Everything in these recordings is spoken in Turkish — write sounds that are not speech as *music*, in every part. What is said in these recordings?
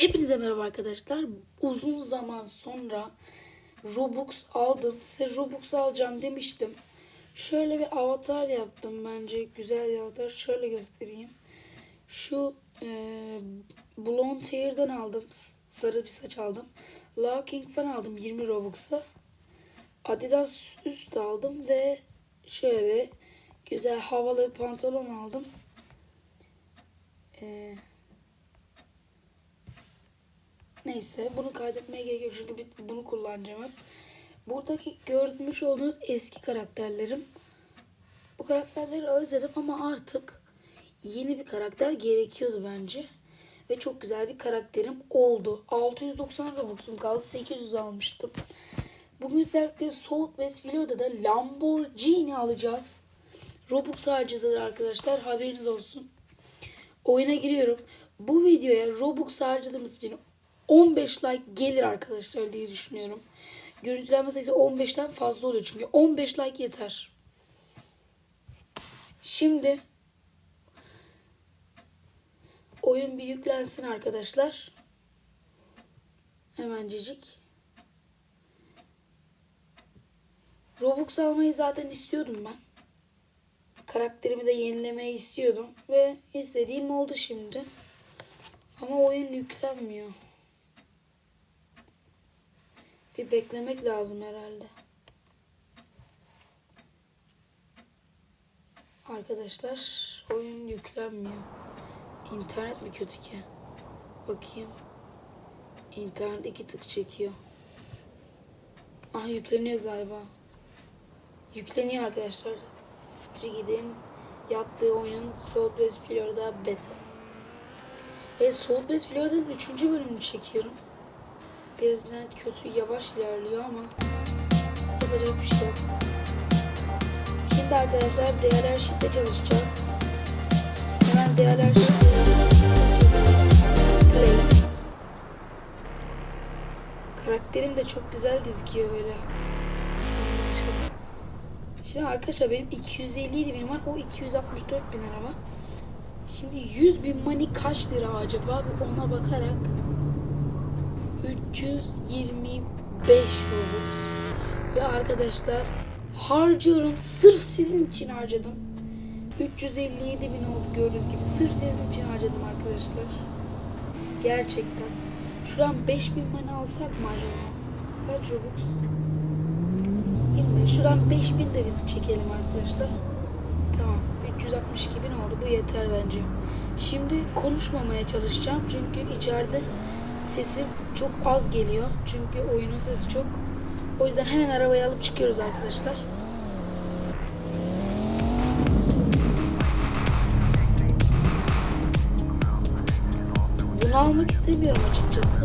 Hepinize merhaba arkadaşlar. Uzun zaman sonra Robux aldım. Size Robux alacağım demiştim. Şöyle bir avatar yaptım bence. Güzel bir avatar. Şöyle göstereyim. Şu e, Blonde Hair'den aldım. Sarı bir saç aldım. Locking aldım 20 Robux'a. Adidas üst aldım ve şöyle güzel havalı bir pantolon aldım. Eee Neyse bunu kaydetmeye gerek yok çünkü bunu kullanacağım hep. Buradaki görmüş olduğunuz eski karakterlerim. Bu karakterleri özledim ama artık yeni bir karakter gerekiyordu bence. Ve çok güzel bir karakterim oldu. 690 Robux'um kaldı. 800 almıştım. Bugün sizlerle Southwest Floria'da da Lamborghini alacağız. Robux harcayacağız arkadaşlar. Haberiniz olsun. Oyuna giriyorum. Bu videoya Robux harcadığımız için 15 like gelir arkadaşlar diye düşünüyorum. Görüntülenme sayısı 15'ten fazla oluyor çünkü 15 like yeter. Şimdi oyun bir yüklensin arkadaşlar. Hemencecik. Robux almayı zaten istiyordum ben. Karakterimi de yenilemeyi istiyordum ve istediğim oldu şimdi. Ama oyun yüklenmiyor. Bir beklemek lazım herhalde. Arkadaşlar oyun yüklenmiyor. İnternet mi kötü ki? Bakayım. İnternet iki tık çekiyor. Ah yükleniyor galiba. Yükleniyor arkadaşlar. Strigid'in yaptığı oyun Southwest Florida Beta. E, Southwest Florida'nın 3. bölümünü çekiyorum. Biraz kötü, yavaş ilerliyor ama yapacak bir şey yok. Şimdi arkadaşlar değerler şifte çalışacağız. Hemen değerler şifte Play. Karakterim de çok güzel gözüküyor böyle. Şimdi arkadaşlar benim 257 bin var. O 264 bin araba. Şimdi 100 bin money kaç lira acaba? Ona bakarak 325 Robux. Ve arkadaşlar harcıyorum. Sırf sizin için harcadım. 357 bin oldu gördüğünüz gibi. Sırf sizin için harcadım arkadaşlar. Gerçekten. Şuradan 5000 money alsak mı acaba? Kaç Robux? 20. Şuradan 5000 de biz çekelim arkadaşlar. Tamam. 362 bin oldu. Bu yeter bence. Şimdi konuşmamaya çalışacağım. Çünkü içeride sesim çok az geliyor. Çünkü oyunun sesi çok. O yüzden hemen arabayı alıp çıkıyoruz arkadaşlar. Bunu almak istemiyorum açıkçası.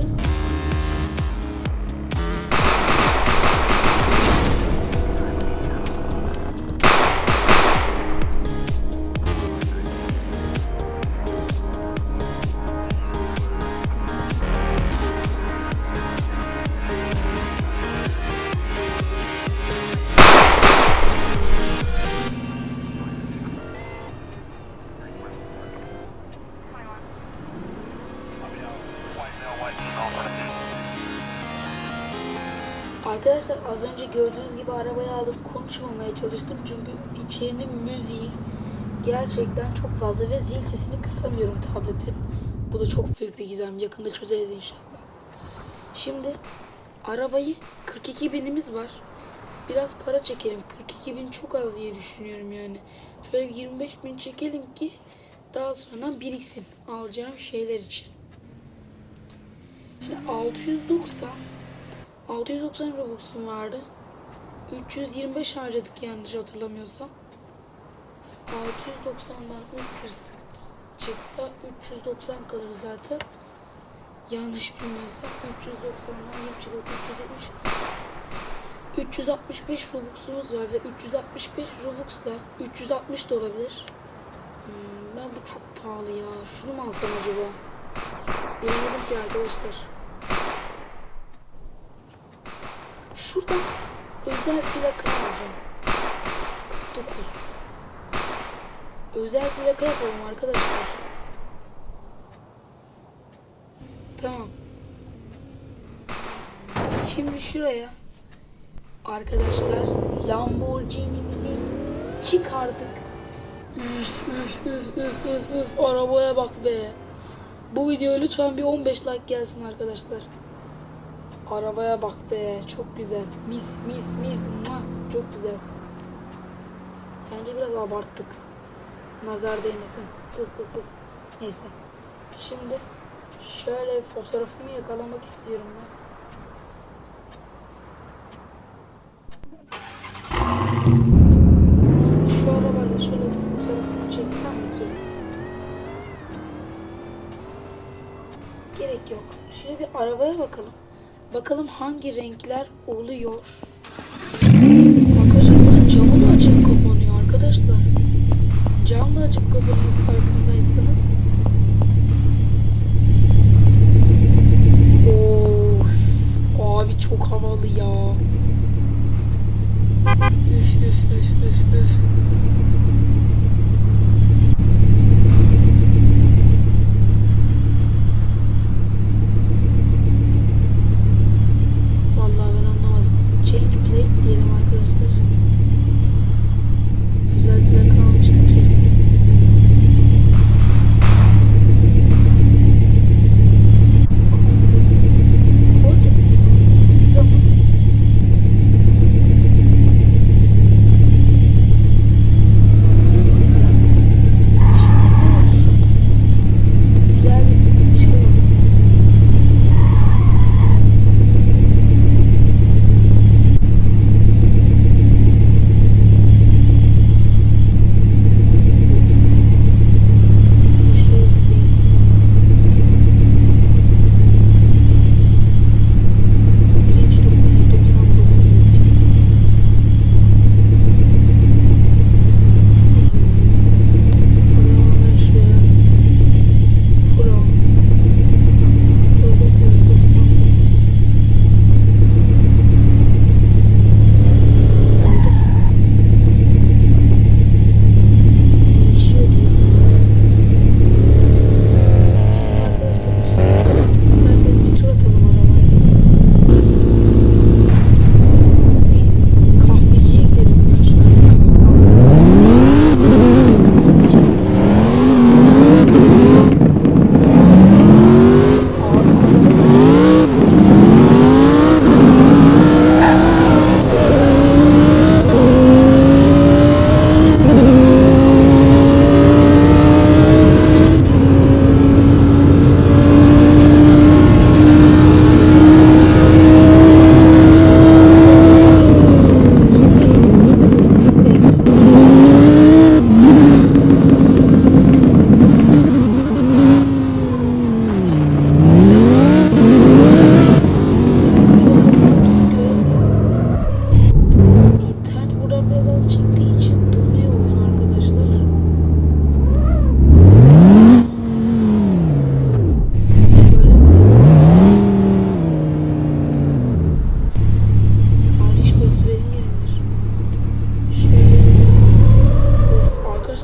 Arkadaşlar az önce gördüğünüz gibi arabayı aldım konuşmamaya çalıştım çünkü içerinin müziği gerçekten çok fazla ve zil sesini kısamıyorum tabletin. Bu da çok büyük bir gizem. Yakında çözeriz inşallah. Şimdi arabayı 42 binimiz var. Biraz para çekelim. 42 bin çok az diye düşünüyorum yani. Şöyle bir 25 bin çekelim ki daha sonra biriksin alacağım şeyler için. Şimdi 690 690 Robux'um vardı. 325 harcadık yanlış hatırlamıyorsam. 690'dan 300 çıksa 390 kalır zaten. Yanlış bilmiyorsam 390'dan 20 çıkıp 370 365 Robux'umuz var ve 365 Robux'la 360 da olabilir. Hmm, ben bu çok pahalı ya. Şunu mu alsam acaba? Bilemedim ki arkadaşlar. Şuradan özel plaka alacağım. 49. Özel plaka yapalım arkadaşlar. Tamam. Şimdi şuraya arkadaşlar Lamborghini'mizi çıkardık. Üf üf üf üf üf üf arabaya bak be. Bu videoya lütfen bir 15 like gelsin arkadaşlar. Arabaya bak be çok güzel. Mis mis mis Mua, çok güzel. Bence biraz abarttık. Nazar değmesin. Yok yok yok. Neyse. Şimdi şöyle fotoğrafımı yakalamak istiyorum ben. Şu arabayla şöyle bir fotoğrafımı çeksem ki? Gerek yok. Şimdi bir arabaya bakalım. Bakalım hangi renkler oluyor. Arkadaşlar bunun camı da açıp kapanıyor arkadaşlar. Cam da açıp kapanıyor.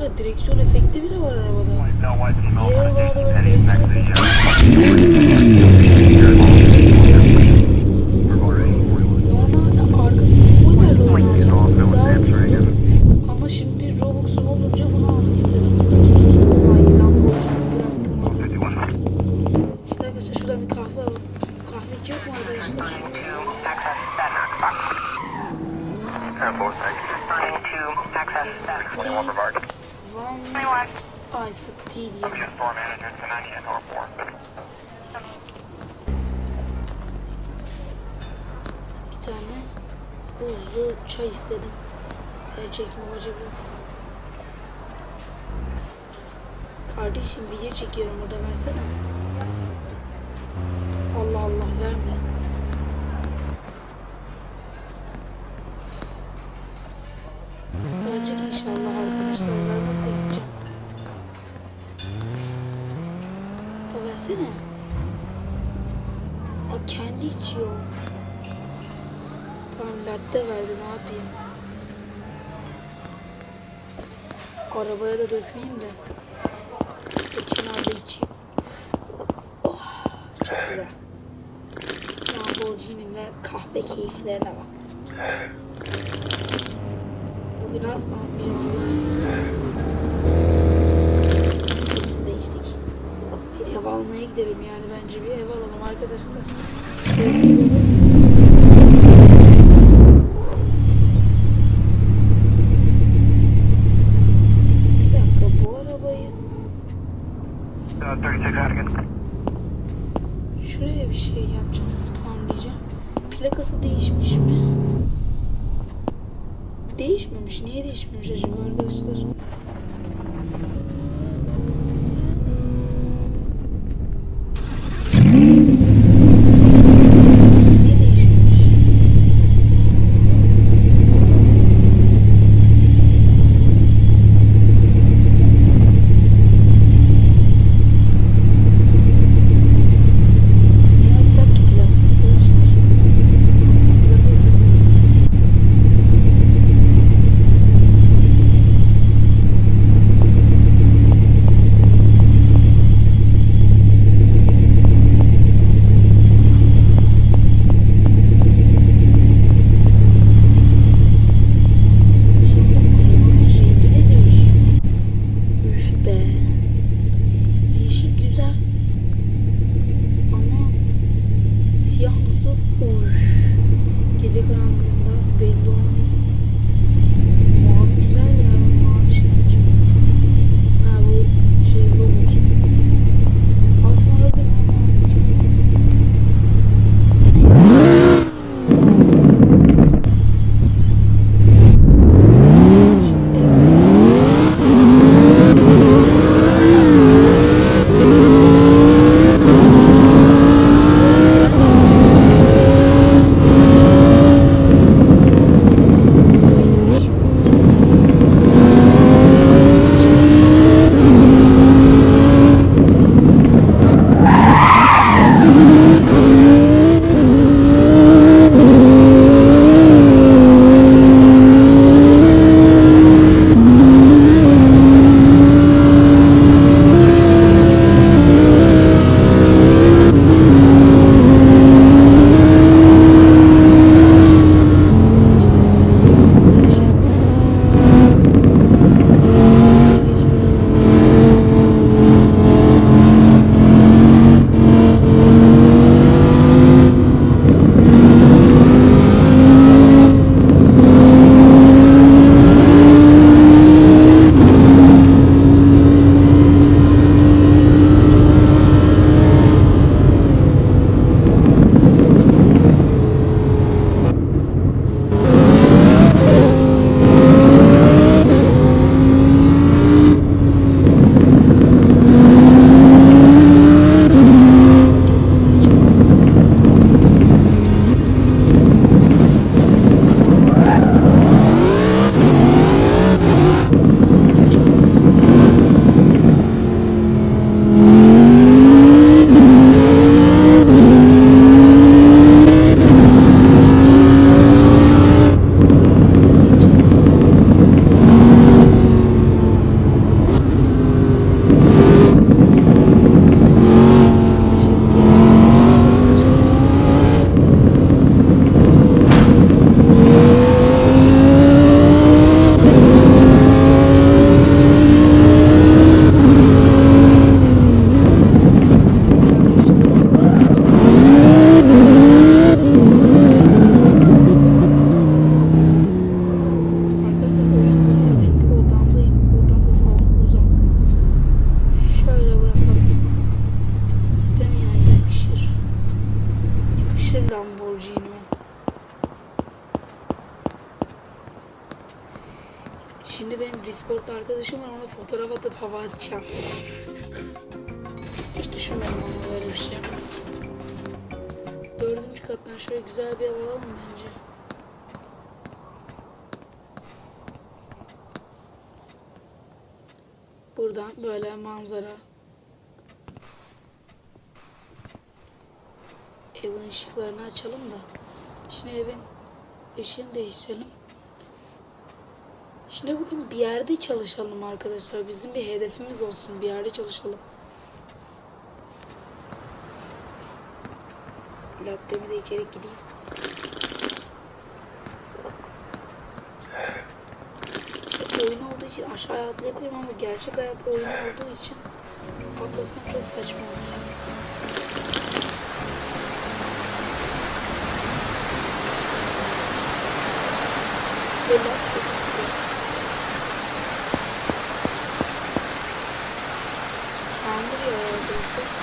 Arkadaşlar direksiyon efekti bile var arabada. Diğer arabalarda böyle direksiyon efekti *laughs* Bir tane buzlu çay istedim. Gerçek mi acaba? Kardeşim video çekiyorum burada versene. Allah Allah verme. Aa, kendi içiyor. Tamam latte verdi ne yapayım. Arabaya da dökmeyeyim de. Ve kenarda içeyim. Oh, çok güzel. Lamborghini'mle kahve keyiflerine bak. Bugün asla bir yol gidelim yani bence bir ev alalım arkadaşlar. bakacağım. Hiç düşünmedim ama böyle bir şey. Dördüncü kattan şöyle güzel bir ev alalım bence. Buradan böyle manzara. Evin ışıklarını açalım da. Şimdi evin ışığını değiştirelim. Şimdi bugün bir yerde çalışalım arkadaşlar. Bizim bir hedefimiz olsun. Bir yerde çalışalım. Lattemi de içeri gideyim. İşte oyun olduğu için aşağıya atlayabilirim ama gerçek hayat oyun olduğu için atlasam çok saçma olur. Böyle 哎。